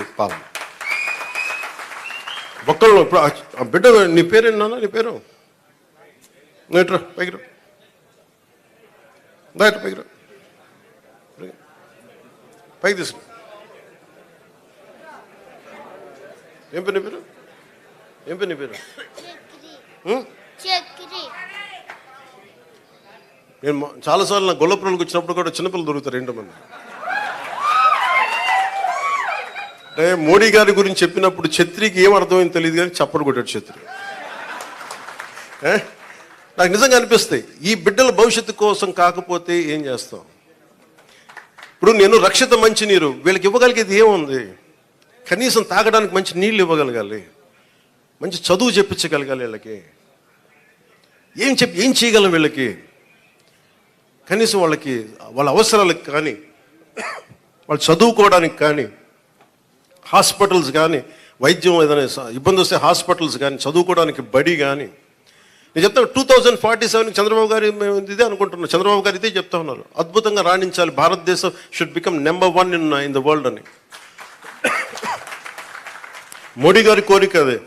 పాలన. ఒక్కళ్ళు ఇప్పుడు ఆ- బిడ్డ నీ పేరేనా నీ పేరు? నేట్రా పైకి రా. దాట పైకి పైకి తీసుకు ఏం పేరు నీ పేరు? ఏం పేరు నీ పేరు? నేను చాలాసార్లు నా గొల్లపురంకి వచ్చినప్పుడు కూడా చిన్నపిల్లలు దొరుకుతారు ఏంటో మంది అంటే మోడీ గారి గురించి చెప్పినప్పుడు ఛత్రికి ఏం అర్థమైంది తెలియదు కానీ చప్పడు కొట్టాడు ఛత్రి. నాకు నిజంగా అనిపిస్తాయి. ఈ బిడ్డల భవిష్యత్తు కోసం కాకపోతే ఏం చేస్తాం? ఇప్పుడు నేను రక్షిత మంచి నీరు వీళ్ళకి ఇవ్వగలిగేది ఏముంది? కనీసం తాగడానికి మంచి నీళ్ళు ఇవ్వగలగాలి. మంచి చదువు చెప్పించగలగాలి వీళ్ళకి. ఏం చెప్పి ఏం చేయగలం వీళ్ళకి? కనీసం వాళ్ళకి వాళ్ళ అవసరాలకు కానీ వాళ్ళు చదువుకోవడానికి కానీ హాస్పిటల్స్ కానీ వైద్యం ఏదైనా ఇబ్బంది వస్తే హాస్పిటల్స్ కానీ చదువుకోవడానికి బడి కానీ నేను చెప్తాను two thousand forty seven Chandrababu garu మేము ఇదే అనుకుంటున్నాం. చంద్రబాబు గారు ఇదే చెప్తా ఉన్నారు. అద్భుతంగా రాణించాలి. భారతదేశం should become number one in in the world అని. మోడీ గారి కోరిక అదే.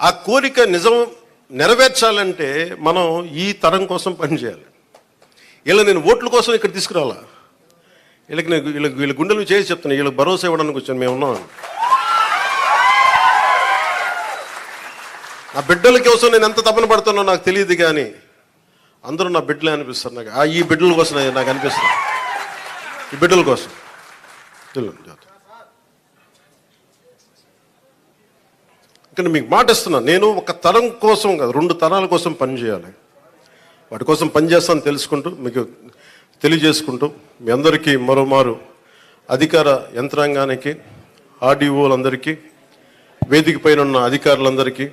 ఆ కోరిక నిజం నెరవేర్చాలంటే మనం ఈ తరం కోసం పనిచేయాలి ఇలా నేను ఓట్ల కోసం ఇక్కడ తీసుకురావాలా వీళ్ళకి నేను వీళ్ళకి వీళ్ళ గుండెలు చేసి చెప్తున్నాను వీళ్ళకి భరోసా ఇవ్వడానికి వచ్చాను మేము ఉన్నాం. నా బిడ్డల కోసం నేను ఎంత తపన పడుతున్నా నాకు తెలియదు కానీ అందరూ నా బిడ్డలే అనిపిస్తారు నాకు. ఆ ఈ బిడ్డల కోసం నాకు- నాకు అనిపిస్తుంది. ఈ బిడ్డల కోసం. ఇక్కడ మీకు మాట ఇస్తున్నా నేను ఒక తరం కోసం కాదు రెండు తరాల కోసం పనిచేయాలి వాటి కోసం పనిచేస్తాను తెలుసుకుంటూ మీకు తెలియజేసుకుంటూ మీ అందరికీ మరోమారు అధికార యంత్రాంగానికి ఆర్డీఓలందరికీ వేదిక పైన ఉన్న అధికారులందరికీ